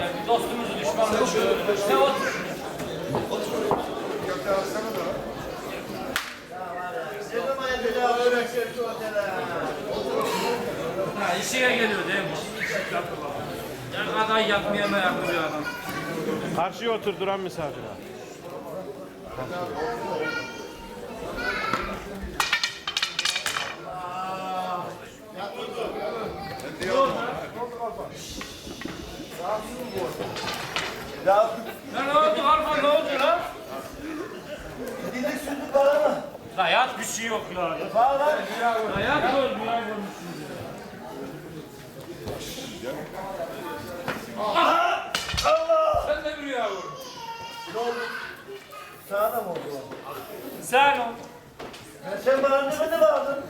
Ya bir dostumuzu düşmanımızı şöyle. Sen otur. Ne zaman yapacağız öğretmen şu otele? Ha işine geliyor değil mi? Ya aday yapmaya mı yapıyor adam? Karşıya otur duran misafir. Ya Ya ne oldu Alfa ne oldu lan? dili sütü bana mı? Hayat bir şey yok ya. Bağlar. Hayat gör rüya görmüşsün. Allah! Sen de bir rüya gör. Ne oldu? Sana da mı oldu? Sen ol. Ya sen bana ne mi bağırdın?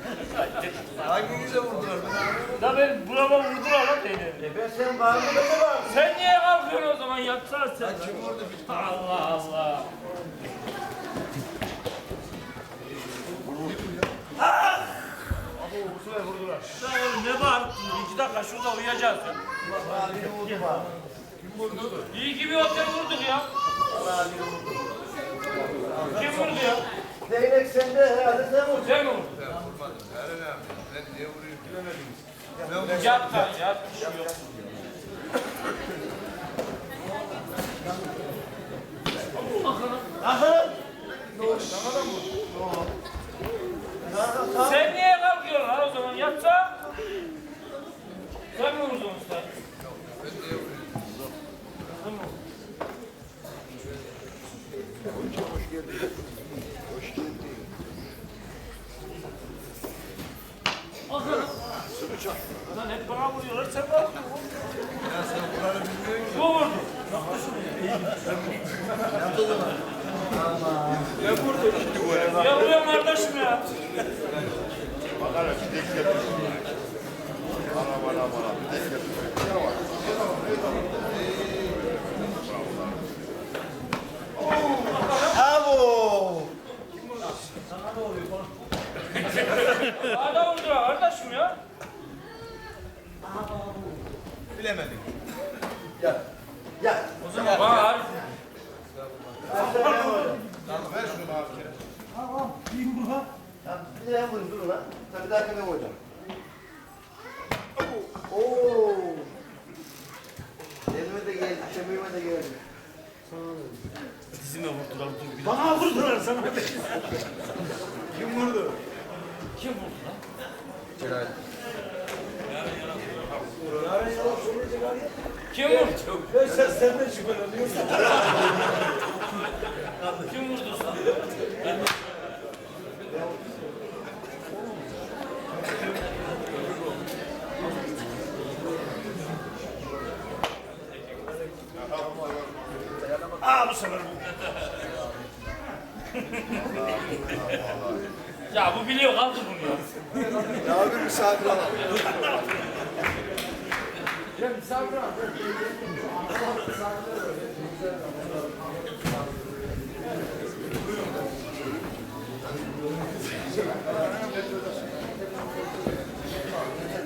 Hanginize vurdular beni? Da ben burama vurdular lan beni. E ben sen bağırdın ben de bağırdım. Sen niye kalkıyorsun o zaman yatsana sen. kim vurdu? Allah Allah. Sen oğlum ne bağırıyorsun? İki dakika şurada uyuyacağız ya. Vallahi biri vurdu bana. İyi ki bir otel vurduk ya. Vallahi biri vurdu. Kim vurdu ya? Zeynep sende herhalde sen vurdun. Sen mi vurdun? Yat lan yat. Bir şey yok. Ahır!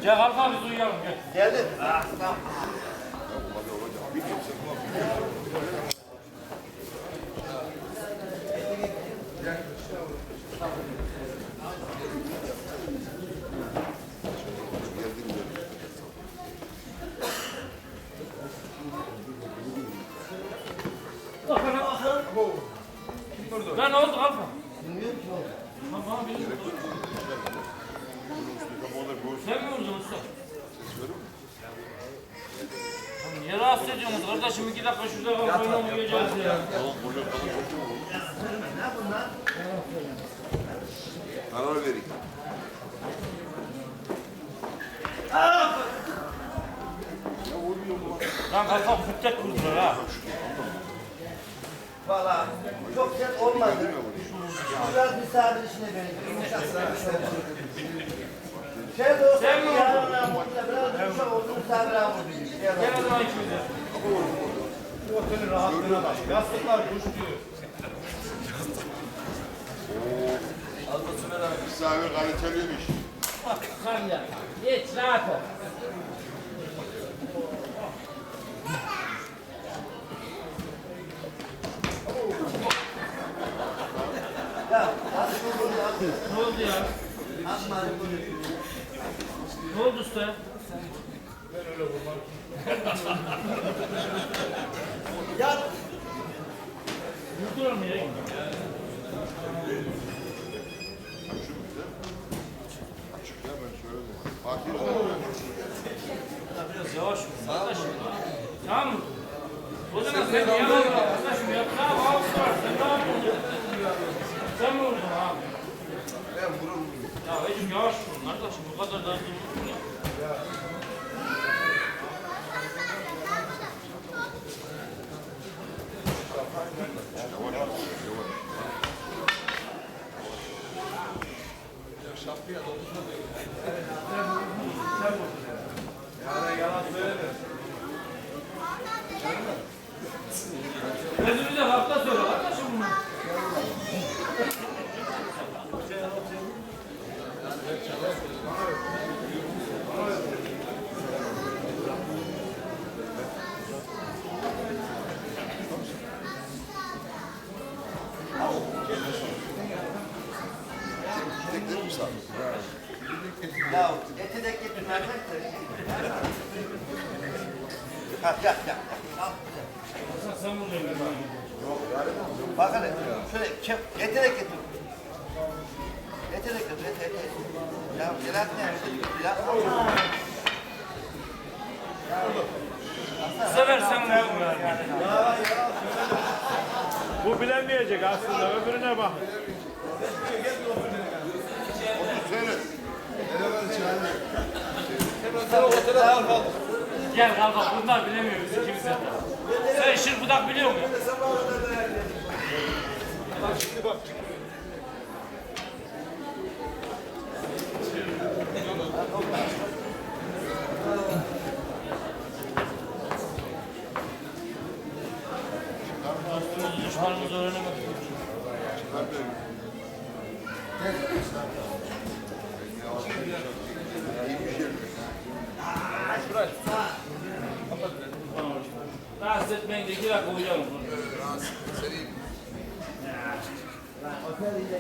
Gel kalk abi biz uyuyalım gel. Geldi. Ah, tamam. Şey de olsa Sen mi yarın Mahmut'la biraz duruşa olduğunu sabra vurdu. Gel o zaman ikimize. Bu otelin rahatlığına bak. Yastıklar kuş diyor. Az da Sümer abi. Misafir kaliteliymiş. Bak kanka. Geç rahat ol. Ya, nasıl oldu ya? Ne oldu ya? Atma, bu ya? Açık ya ben şöyle de. Fatih Biraz yavaş. Arkadaşım. Tamam mı? O zaman sen niye vurdun arkadaşım ya? Tamam ağzı var. Sen ne yapıyorsun? Sen mi vurdun abi? ben vururum. Ya Ecim yavaş vurun. Bu kadar da vurun ya. Gözümüze Yeah, yeah. Kanka bunlar bilemiyor biz ikimiz de. Sen şırpıdak biliyor musun? Dostumuzu düşmanımızı öğrenemedik. Çıkar beni. İyi bir şey. Rahatsız etmeyin de iki dakika uyuyalım.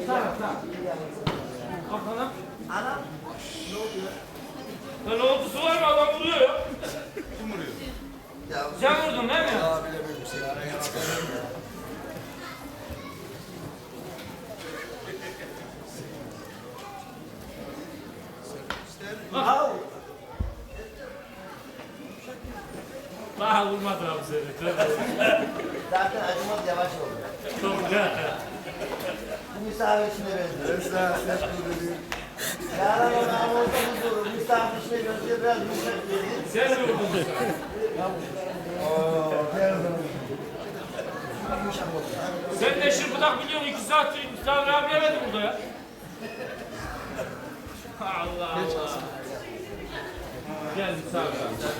Tamam tamam. Kafana. Anam. Ya ne oldu su var mı adam vuruyor ya. Ya Sen vurdun değil mi? Al. Daha vurmadı abi seni. Zaten acımaz yavaş oldu. Çok güzel. Bu misafir işine benziyor. Esra, ses bu Yarın ona ortamız olur. Misafir işine benziyor. Biraz yumuşak geliyor. Sen mi vurdun? Sen de şırpıdak biliyorsun. iki saat misafir abi yemedi burada ya. Allah Allah. Gel misafir abi.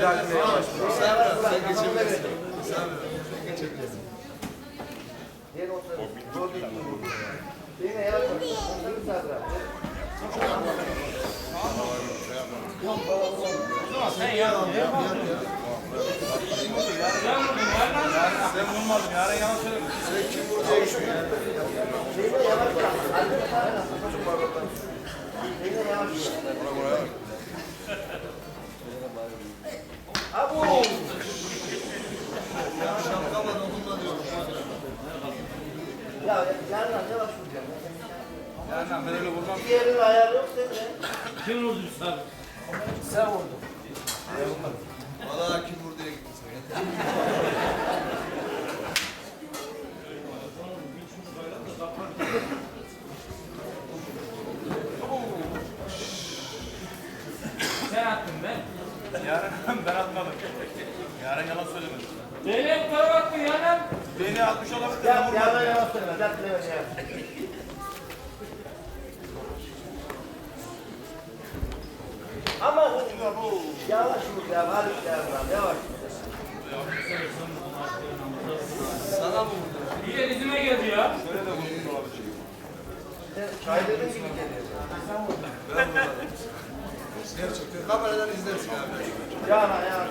Yavaş bırak. Sen geçebilirsin. Diğer otur. Zor değil. Beni de yavaş bırak. Bir saat bırak. Sen yapma. Sen vurdun ya. Beni de yavaş bırak. Arkadaşlar, Ama bu yavaş vur ya, Halit ya, yavaş. İyi de dizime geldi ya. Çayların gibi geliyor. Kameradan izlersin abi. Yana yana.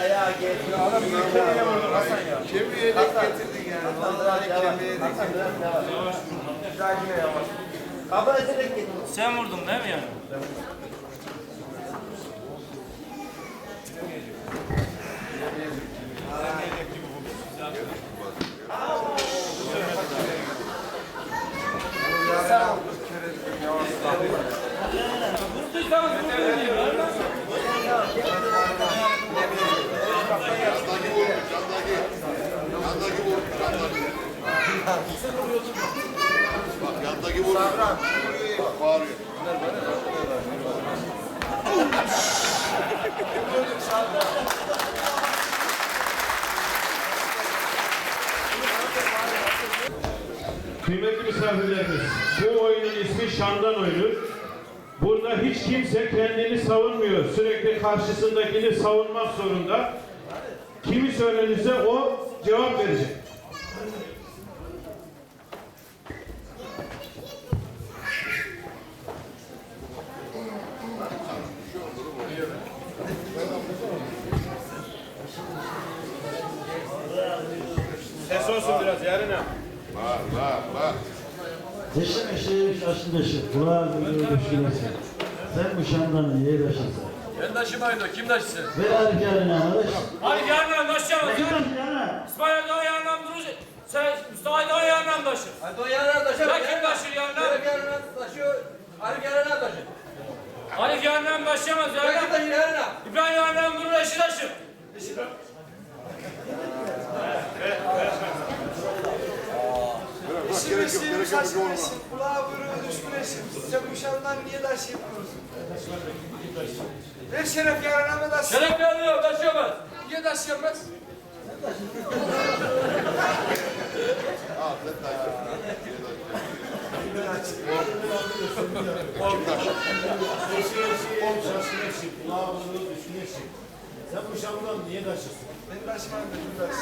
Ayağa gel. Adam bir kemiğe vurdu Hasan ya. Kemiğe denk getirdin yani. Vallahi kemiğe denk Hasan biraz yavaş. Biraz yine yavaş. Kafa ederek git. Sen vurdun değil mi yani? Vurduysanız vurdun diyor. Yandaki vur, yandaki. Yandaki vur, yandaki. Bak yandaki vur. Bak bağırıyor. Kıymetli misafirlerimiz, bu oyunun ismi Şam'dan oyunu. Burada hiç kimse kendini savunmuyor. Sürekli karşısındakini savunmak zorunda. Kimi söylenirse o cevap verecek. Ha. Var, var, var. Eşim eşeği şaşın dışı, kulağı gözü düşkünesi. Sen bu şamdan niye yaşasın? Ben taşımayın da kim taşısın? Ver harikârını arkadaş. Hadi başlayalım. Bakın bakın yana. İsmail Doğan yanından duracak. Sen Mustafa Doğan yanından taşır. Hadi o yarına taşıyor. Ya kim taşır yanından? Arif yarına taşıyor. Arif yarına taşıyor. Arif yanından başlayamaz Ya kim yanından. taşıyor yarına? İbrahim yanından durur eşi taşır. Bırak, gerek yok, gerek yok. bir olma. Kulağa vuruyor düşkün eşim. Sen bu şamdan niye taş yapıyorsun? Ver şeref yarına mı taş? Şeref yanıyor taşıyamaz. Niye taş yapmaz? Al, sen taş. Sen bu Şam'dan niye taşırsın? Ben taşımam dedim taş.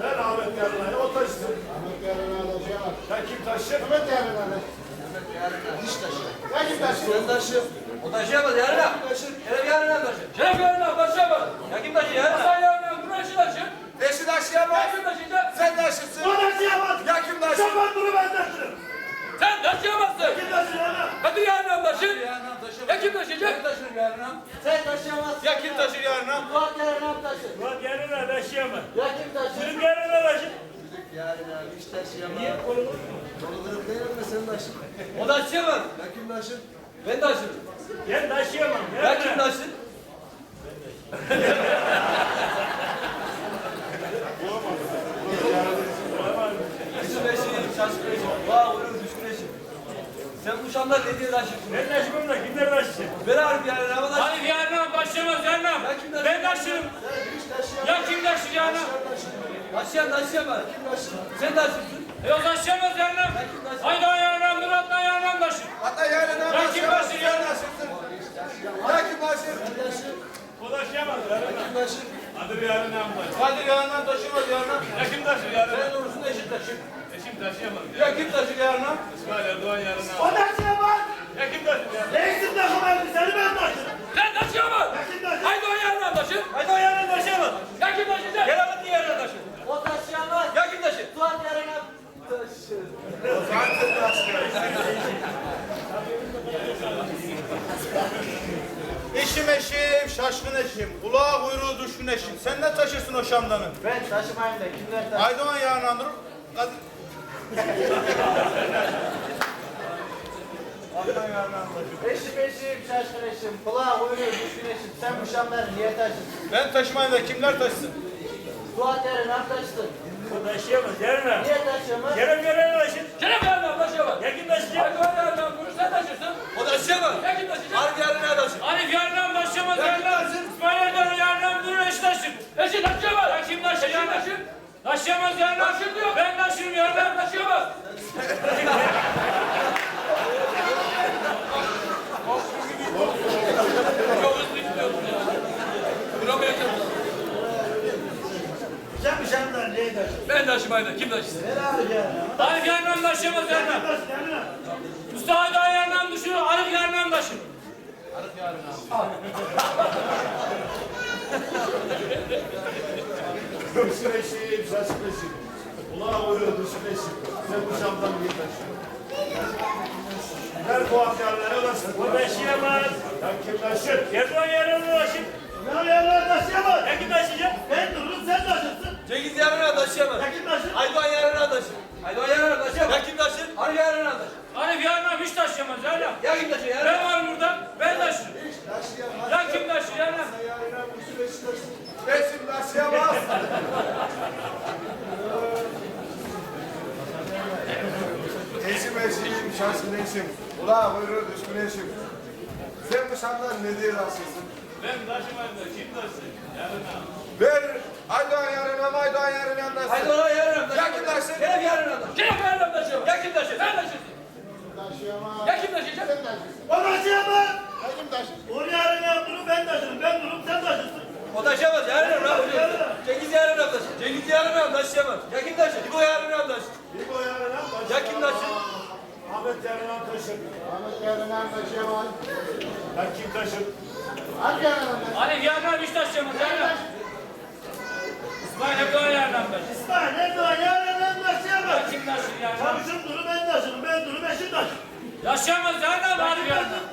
Ver Ahmet Yarın'a, o taşısın. Ahmet Yarın'a taşıyamaz. Ya kim taşır? Ahmet Yarın'a. Diş taşı. Ya kim taşır? Ben taşı. O taşıyamaz yarına. Taşı. Şeref yarına taşıyor. Şeref yanından başlayamaz. Ya kim taşıyor yarına? Hasan yanından durur eşi taşır. Eşi taşıyamaz. Ya kim taşıyacak? Sen taşırsın. O taşıyamaz. Ya kim taşır? Şaban bunu ben taşırım. Sen taşıyamazsın. Kim taşır ana? Hadi yanından taşır. Yarına taşıyor. Ya kim taşıyacak? Kim taşıyor yarına? Sen taşıyamazsın. Ya kim taşır yarına? Fuat yarına taşı. Ulan Yarın'a taşıyamaz. Ya kim taşır? Bizim Yarın'a taşır. Taşıyamaz. Niye? Kolu kırık değil mi sen taşır? O taşıyamaz. Ya kim taşır? Ben taşırım. Ben taşıyamam. Ya kim taşır? Bizim eşeğim, şaşkın eşim. Vah vuruyor düşkün eşim. Sen bu şamda ne diye taşırsın? Ben taşımam da kimler taşısın? Ver Arif yarına ama taş. Arif yanından başlayamaz yanından. Ya kim taşır? Ben taşırım. Ya kim taşır yanından? Taşıyamaz. Kim taşır? Sen taşırsın. Ya taşıyamaz yanından. Haydi o yanından dur hatta yanından taşır. Hatta yarına Ya kim taşır yanından? Ya kim taşır? O taşıyamaz. Kim taşır? Yarın'a mı taşır? Hadi yarından taşımaz yarına. Ya kim taşır Yarın'a? Sen olursun eşit taşır. Eşim taşıyamaz. Ya kim taşır yarına? İsmail Erdoğan Yarın'a. O taşıyamaz. Ya kim taşır Yarın'a? Değilsin takımın seni ben taşırım. Sen taşıyamaz. Haydi o yanından taşır. Hadi o yarına taşıyamaz. Ya kim taşıyacak? Gel hadi yarına taşır. O taşıyamaz. Ya kim taşır? Fuat yarına taşır. Eşim eşim, şaşkın eşim. Kulağa kuyruğu düşkün eşim. Sen ne taşırsın o şamdanı? Ben taşımayayım da kimler taşır? Aydoğan yarına dur. Hadi. Eşim eşim şaşkın eşim. Kulağı uyuyor düşkün eşim. Sen bu şamdan niye taşırsın? Ben taşımayın da kimler taşısın? Fuat yarına taşısın. Taşıyamaz. Yarın ver. Niye taşıyamaz? Yarın yarın taşır. Yarın yarın taşıyamaz. Yakın taşıyamaz. Hadi yarın yarın bunu sen taşırsın. O taşıyamaz. Yakın taşıyacak. Arif yarın yarın taşır. Arif yarın yarın taşıyamaz. Yarın taşır. İsmail yarın yarın bunu eşi taşır. Eşi taşıyamaz. Ya kim taşır? Yarın taşır. Taşıyamaz yarın taşır diyor. Ben taşırım yarın taşıyamaz. yanından. İsmail'e kim taşısın? Arif yarından taşıyamaz yarından. Mustafa da yarından düşüyor, Arif yarından taşır. Düşüneşim, şaşkıneşim. Kulağa vuruyor düşüneşim. Sen bu şamdan niye taşıyorsun? Ver bu afyarlara ulaşsın. Bu taşıyamaz. Ya kim taşır? Erdoğan yarından taşır. Ne yerler taşıyamaz? Ya kim taşıyacak? Ben dururum sen taşırsın. Cengiz yarına taşıyamaz. Ya kim taşır? Aydoğan yarına taşır. Aydoğan yarına taşıyamaz. Ya kim taşır? Arif yarına taşır. Arif yarından hiç taşıyamaz yarından. Ya kim taşır? Ben varım burada, ben taşırım. Ya kim taşır yarından? Resim taşıyamaz. Eşim eşim, şaşkın eşim. Ula buyurun düşkün eşim. Sen bu şandan ne diye rastlısın? Ben taşımayım da kim taşır? Yarından. Ver Aydoğan yarına Aydoğan yarına nasıl? Aydoğan yarına taşır. Ya kim taşır? Kerem yarına taşır. Kerem yarına taşıyamaz. Ya kim taşır? Sen. Taşıyamaz. Ya kim taşıyacak? Sen taşırsın. O taşıyamaz. Ya kim taşır? Onu yarın yaptırım ben taşırım. Ben durup sen taşırsın. O taşıyamaz. Yarına taşır. Cengiz yarına taşır. Cengiz yarına taşıyamaz. Ya kim taşır? İbo yarına taşır. Bir bu yarına taşır. Ya kim taşır? Ahmet yarına taşır. Ahmet yarına taşıyamaz. Ya kim taşır? Hangi yarına taşır? Arif yarından hiç taşıyamaz Erdoğan yarın taşıyamaz. Ya kim taşır yarından? Çavuşum duru ben taşırım. Ben duru eşim taşır. Taşıyamaz yarından Arif yarından.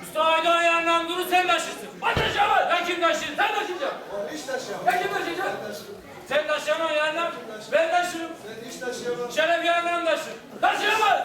Mustafa Aydoğan yarından durur sen taşırsın. Ben taşıyamaz. Ben kim taşır? Sen taşıyacaksın. Hiç taşıyamaz. Ya kim taşıyacak? Sen taşıyamam yarından. Ben taşırım. Sen hiç taşıyamaz. Şeref yarından taşır. Taşıyamaz.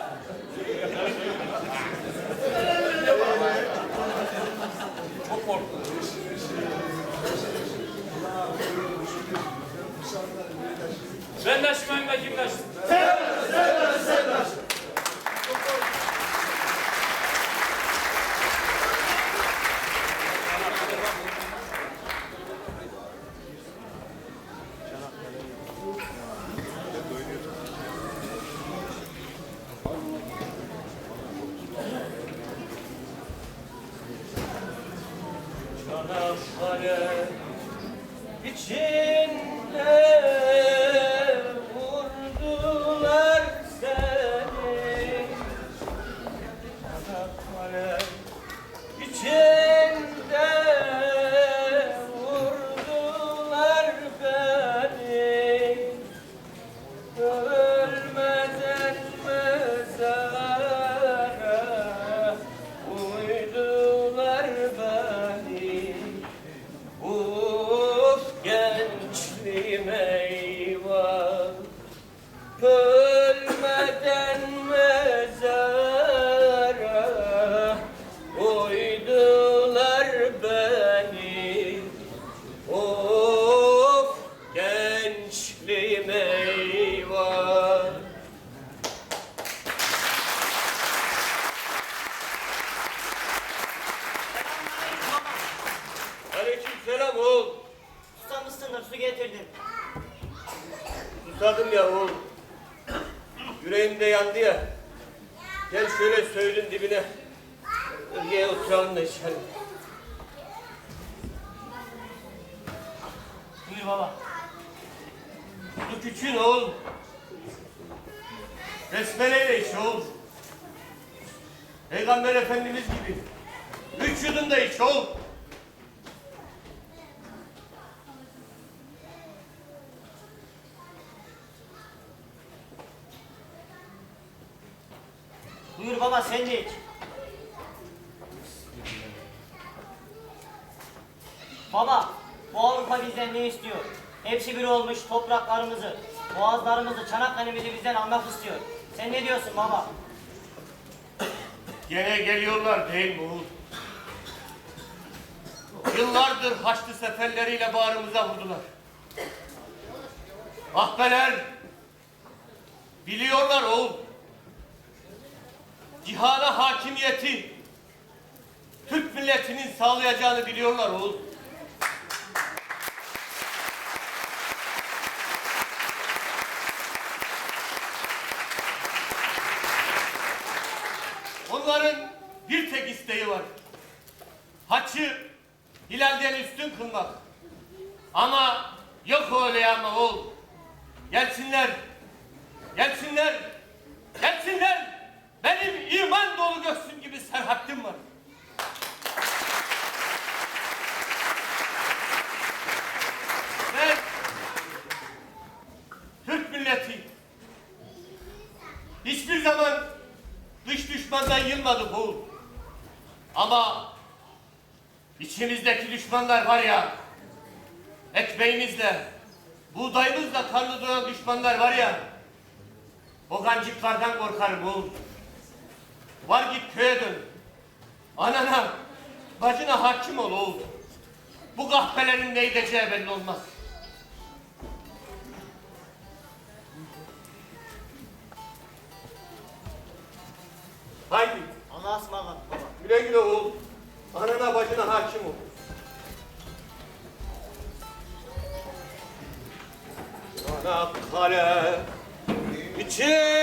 Selam oğul. Susamışsındır su getirdim. Susadım ya oğul. Yüreğim de yandı ya. Gel şöyle söğüdün dibine. Gel oturalım da içelim. Buyur baba. Bu küçüğün oğul. Besmeleyle iç oğul. Peygamber Efendimiz gibi. Üç yudum da iç oğul. Buyur baba bu Avrupa bizden ne istiyor? Hepsi bir olmuş topraklarımızı, boğazlarımızı, Çanakkale'mizi bizden almak istiyor. Sen ne diyorsun baba? Gene geliyorlar değil mi oğul? Yıllardır Haçlı seferleriyle bağrımıza vurdular. Ahbeler biliyorlar oğul. Cihana hakimiyeti Türk milletinin sağlayacağını biliyorlar oğul. Onların bir tek isteği var. Haçı hilalden üstün kılmak. Ama yok öyle ama oğul. Gelsinler Gelsinler, gelsinler. Benim iman dolu göğsüm gibi serhattim var. Ben Türk milleti hiçbir zaman dış düşmandan yılmadık oğul. Ama içimizdeki düşmanlar var ya, ekmeğimizle, buğdayımızla karnı doyan düşmanlar var ya, o gancıklardan korkarım oğul. Var git köye dön. Anana, bacına hakim ol oğul. Bu kahpelerin ne edeceği belli olmaz. Haydi. Allah'a ısmarladık baba. Güle güle oğul. Anana bacına hakim ol. Ana kale içinde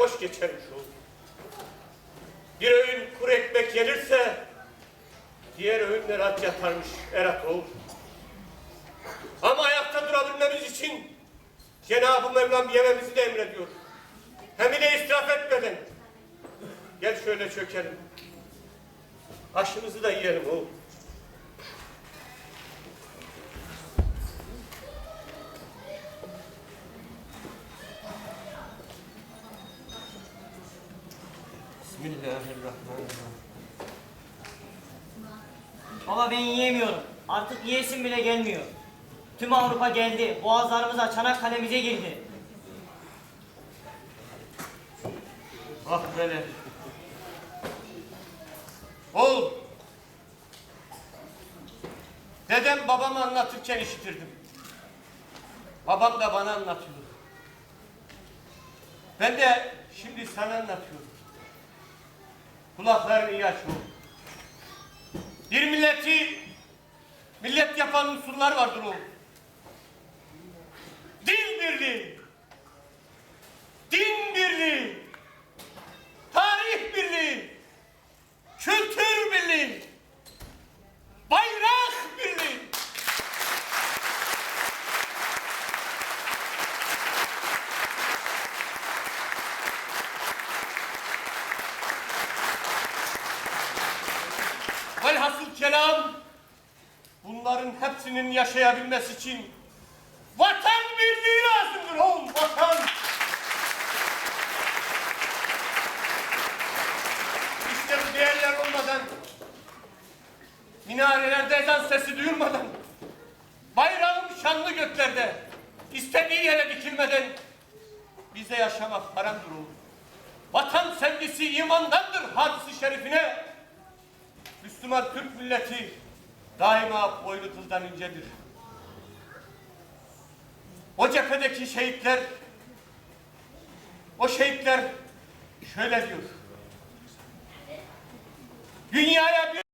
boş geçermiş oğul. Bir öğün kuru ekmek yenirse diğer öğünler aç yatarmış Erat oğul. Ama ayakta durabilmemiz için Cenab-ı Mevlam yememizi de emrediyor. Hem de israf etmeden. Gel şöyle çökelim. Aşımızı da yiyelim oğul. Bismillahirrahmanirrahim. Baba ben yiyemiyorum. Artık yiyesim bile gelmiyor. Tüm Avrupa geldi. Boğazlarımıza, Çanakkale'mize girdi. Ah böyle. Oğul. Dedem babamı anlatırken işitirdim. Babam da bana anlatıyor. Ben de şimdi sana anlatıyorum. Kulaklarını iyi aç oğul. Bir milleti millet yapan unsurlar vardır oğul. Dil birliği, din birliği, tarih birliği, kültür birliği, bayrak birliği. Velhasıl kelam, bunların hepsinin yaşayabilmesi için vatan birliği lazımdır oğlum, vatan. İşte bu değerler olmadan, minarelerde ezan sesi duyulmadan, bayrağım şanlı göklerde, istediği yere dikilmeden bize yaşamak haramdır oğlum. Vatan sevgisi imandandır hadisi şerifine. Müslüman Türk milleti daima boynu kıldan incedir. O cephedeki şehitler, o şehitler şöyle diyor. Dünyaya bir